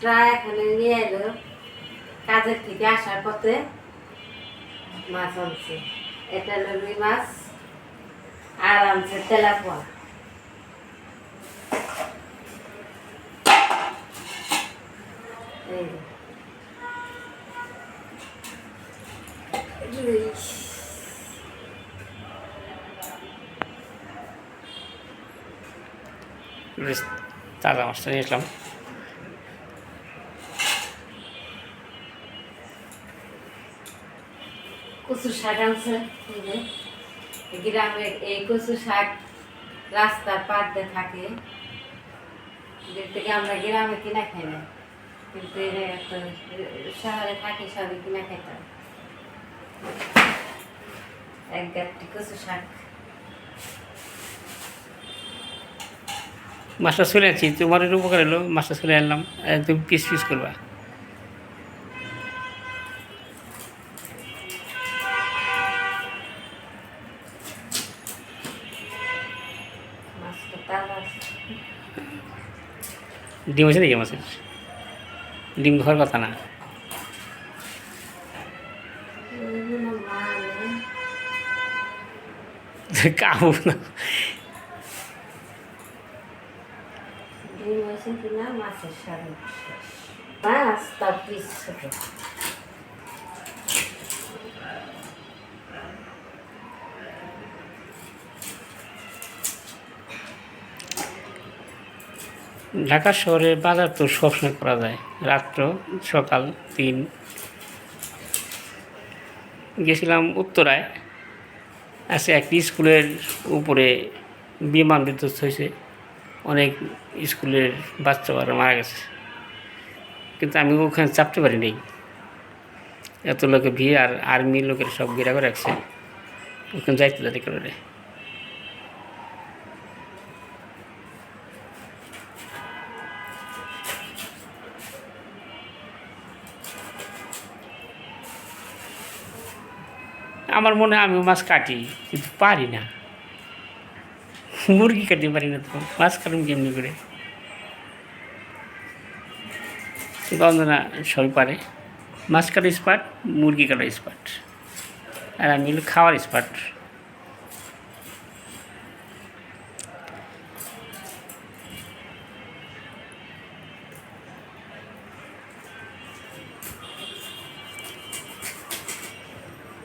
মাছটা এখানে নিয়ে এলো কাজের থেকে আসার পথে মাছ আনছে এটা হলো রুই মাছ আর আনছে তেলাপোয়া তাজা মাছটা নিয়ে আসলাম কচু শাক আনছে, এই যে। গ্রামে এই কচু শাক রাস্তার দিয়ে থাকে। থেকে আমরা গ্রামে কিনা খাই না। কিন্তু শহরে থাকি, সবই কিনা খাইতাম এক গাছটি কচু শাক। মাছটা চলে আনছি, তোমার উপকার এলো মাছটা চলে আনলাম একদম পিস পিস করবা। ডিম আছে নাকি মাছের ডিম খাওয়ার কথা না। কাবু না। মাছ তার ঢাকা শহরে বাজার তো সবসময় করা যায়। রাত্র, সকাল তিন গেছিলাম উত্তরায়। আছে একটি স্কুলের উপরে বিমান বিধ্বস্ত হয়েছে। অনেক স্কুলের বাচ্চা মারা গেছে। কিন্তু আমি ওখানে চাপতে পারি নাই এত লোকে ভিড় আর আর্মি লোকের সব ঘেরা করে রাখছে। ওখানে যাইতে যাতে করে। আমার মনে হয় আমি মাছ কাটি, কিন্তু পারি না। মুরগি কাটতে পারি না তো, মাছ কাটুন কেমনি করে? বন্দনা সবই পারে। মাছ কাটা স্পার্ট মুরগি কাটা স্পার্ট আর আমি খাওয়ার স্পাট।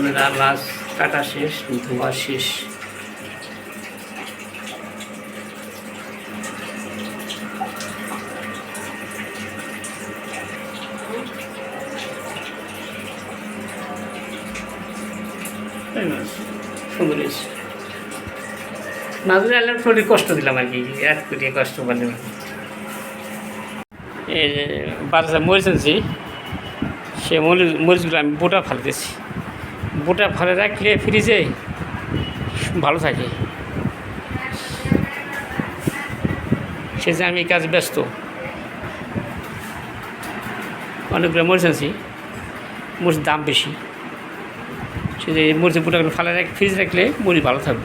আমরা মাছ কাটা শেষ ধোয়া শেষ। কষ্ট দিলাম আর কি, এক কোটি কষ্ট পারলাম মরিচ সে মরিচ মরিচগুলো আমি বোটা ফালতেছি। বোটা ফালে রাখলে ফ্রিজে ভালো থাকে। সে যে আমি কাজ ব্যস্ত। অনেকগুলো আনছি, মরিচের দাম বেশি। সে যে মরিচের বোটাগুলো ফালে রাখ ফ্রিজ রাখলে মরিচ ভালো থাকব।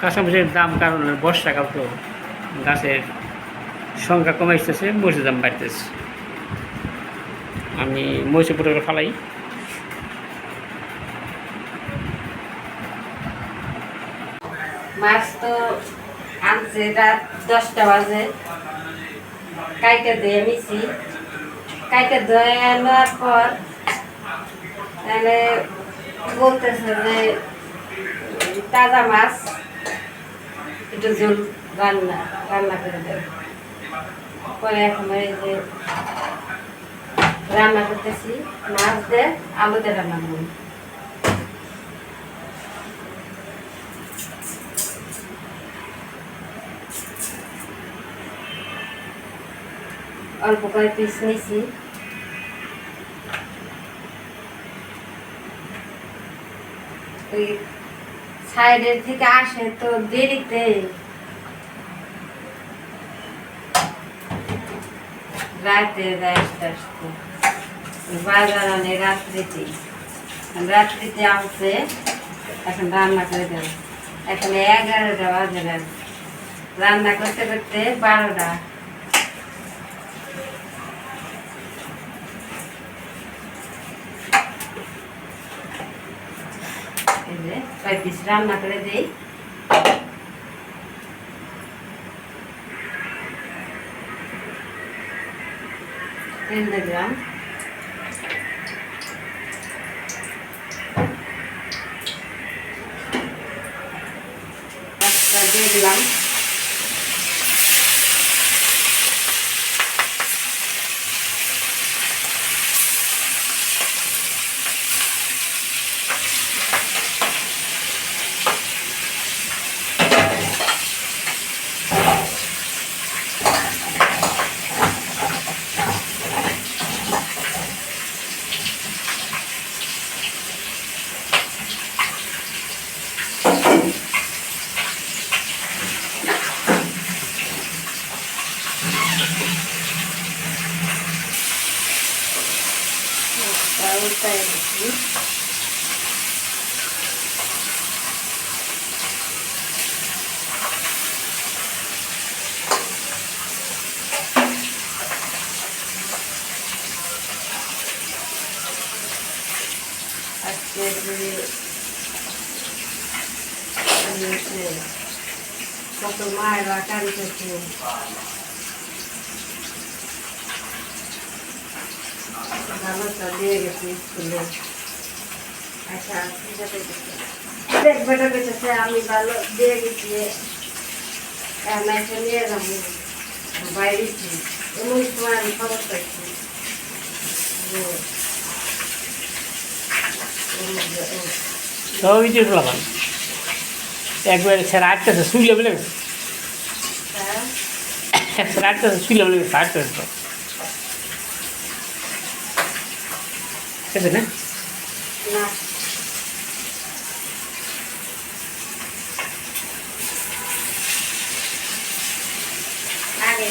কাঁচামরিচের দাম কারণ বর্ষাকাল তো গাছের সংখ্যা কমে আসতেছে মরিচের দাম বাড়তেছে। আমি মরিচের পুরো ফালাই। মাছ তো আনছে রাত দশটা বাজে। কাইটে ধুয়ে নিছি। কাইটে ধুয়ে নেওয়ার পর তাহলে বলতেছে যে তাজা মাছ দুটো ঝোল রান্না রান্না করে দেব পরে এখন যে রান্না করতেছি, মাছ দিয়ে আলু দিয়ে রান্না করব। অল্প করে পিস নিয়েছি ওই সাইডের থেকে আসে তো দেরিতে। রাতে আসতে আসতে বাজার আনে রাত্রিতে। রাত্রিতে আসছে এখন রান্না করে দেব। এখন এগারোটা বাজে রাত। রান্না করতে করতে বারোটা। যে কয় পিস রান্না করে দেই। দিলাম। একটা দিয়ে দিলাম একটা উল্টায় দিচ্ছি আজকে যে আমি হচ্ছে কত মায়েরা কাঁদতেছে ভালোটা দিয়ে গেছি স্কুলে আচ্ছা আমি ভালো দিয়ে গেছি এসে নিয়ে যাব বাইরে এমন সময় আমি খবর পাইছি যে সব কিছু লাগান একবার স্যার আটটাছে শুইলে বলে হ্যাঁ স্যার আটটাছে শুইলে বলে আটটাছে তো ঠিক আছে না। না। আগে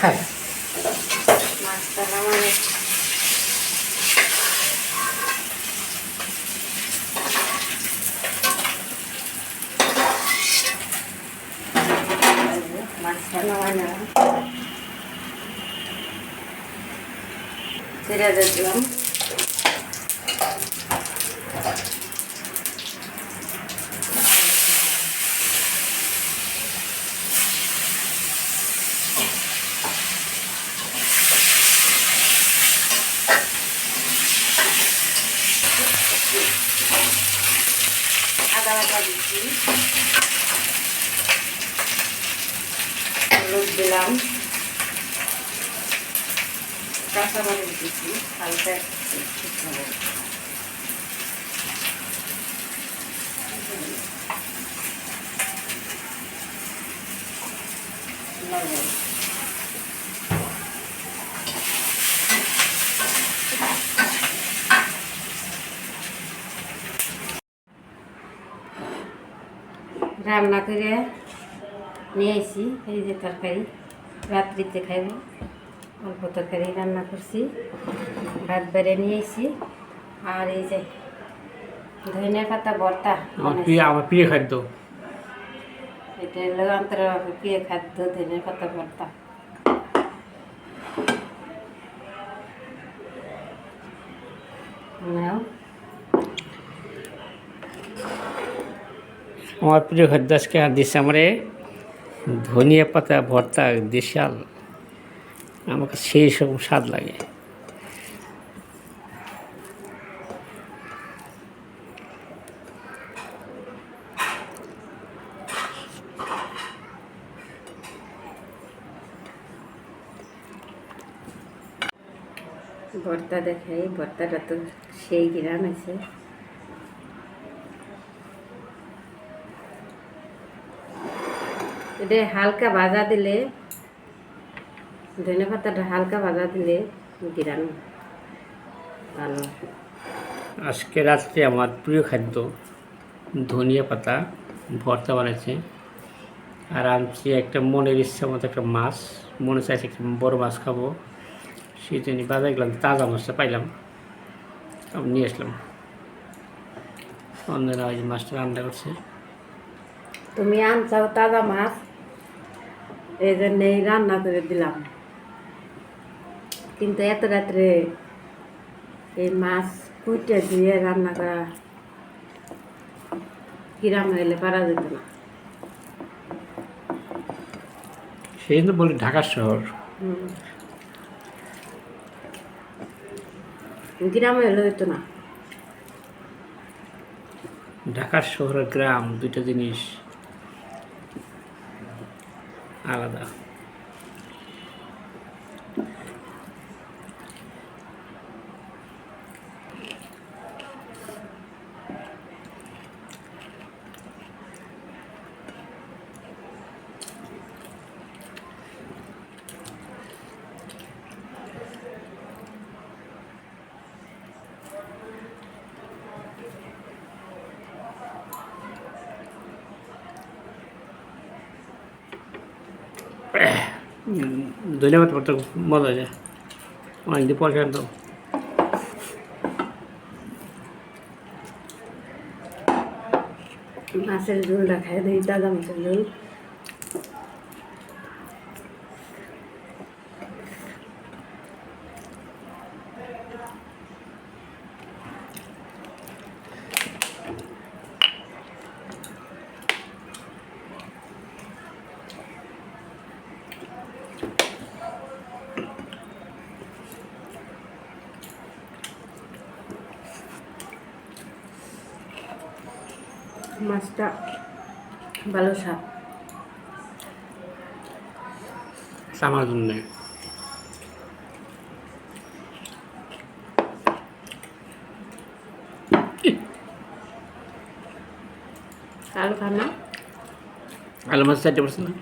যাওয়ার কথা মাছটা নামানো মাছটা নামানো ছেড়ে দিলাম আদা বাটা দিচ্ছি হলুদ দিলাম কাঁচা মরিচ দিচ্ছি হালকা শুকনো মরিচ। লবণ রান্না করে নিয়ে এসি এই যে তরকারি। রাত্রিতে খাইব অল্প তরকারি রান্না করছি। ভাত বেড়ে নিয়ে এসি আর এই যে ধনিয়া পাতা ভর্তা আমার প্রিয় খাদ্য। এটা হলো অন্তরের প্রিয় খাদ্য ধনিয়া পাতা ভর্তা। আমার প্রিয় আর দিচ্ছে আমারে ধনিয়া পাতা, ভর্তা, দেশাল। আমাকে সেই সব স্বাদ লাগে। ভর্তা দেখাই, ভর্তাটা তো সেই গ্রাম আছে। এটা হালকা ভাজা দিলে ধনে পাতাটা হালকা ভাজা দিলে গিরান ভালো। আজকে রাত্রে আমার প্রিয় খাদ্য ধনিয়া পাতা ভর্তা বানাইছে। আর আনছি একটা মনের ইচ্ছা মতো একটা মাছ মনে চাইছে একটা বড় মাছ খাব। সেই জন্য বাজার গেলাম তাজা মাছটা পাইলাম আমি নিয়ে আসলাম। অন্যরা ওই মাছটা রান্না করছে। তুমি আনছাও তাজা মাছ এই জন্য এই রান্না করে দিলাম। কিন্তু এত রাত্রে এই মাছ কুটে দিয়ে রান্না করা গ্রামে এলে পারা যেত না। সেই জন্য বলি ঢাকা শহর। গ্রামে এলে হইতো না। ঢাকার শহরের গ্রাম দুইটা জিনিস। আলাদা ধন্যবাদ পড়তে মজা যায় অনেকদিন পর খেলাম তো মাছের ঝোলটা খাই দিই তাজা মাছের ঝোল মাছটা ভালো স্বাদ। আমার জন্যে। আলু খানা আলু মাছ চারটে পার্সেন্ট না?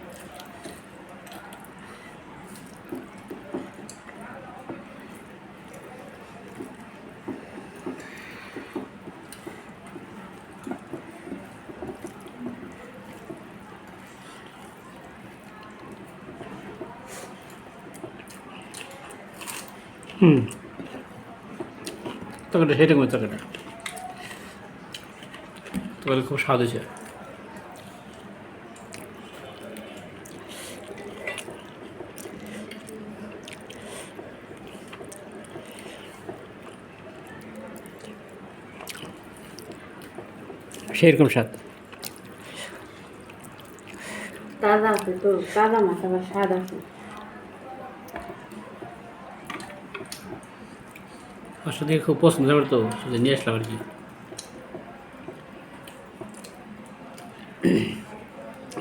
হুম। সেটা করে তরকারিটা। তরকারি খুব স্বাদ হয়েছে। সেরকম স্বাদ। তাজা আছে তো তাজা মাছ আবার স্বাদ আছে। আসলে খুব পছন্দ আমার তো নিয়ে আসলাম আর কি।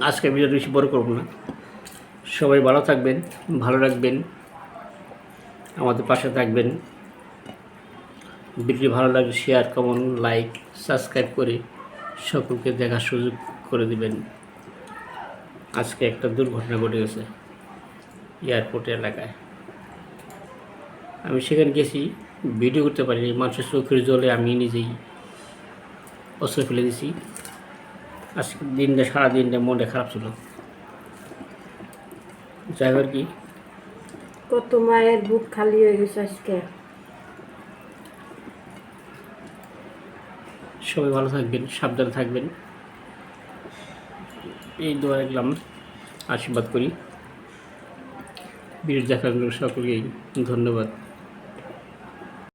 আজকে ভিডিওটা বেশি বড় করব না। সবাই ভালো থাকবেন, ভালো রাখবেন, আমাদের পাশে থাকবেন। ভিডিও ভালো লাগলে শেয়ার কমেন্ট লাইক সাবস্ক্রাইব করে সকলকে দেখার সুযোগ করে দিবেন। আজকে একটা দুর্ঘটনা ঘটে গেছে, এয়ারপোর্ট এলাকায়। আমি সেখানে গেছি ভিডিও করতে পারিনি মানুষের চোখের জলে আমি নিজেই অস্ত্র ফেলে দিছি। আজকে দিনটা সারা দিনটা মনটা খারাপ ছিল। যাই হোক কি। কত মায়ের বুক খালি হয়ে গেছে আজকে। সবাই ভালো থাকবেন সাবধানে থাকবেন। এই দোয়া রাখলাম আশীর্বাদ করি। ভিডিও দেখার জন্য সকলকেই ধন্যবাদ।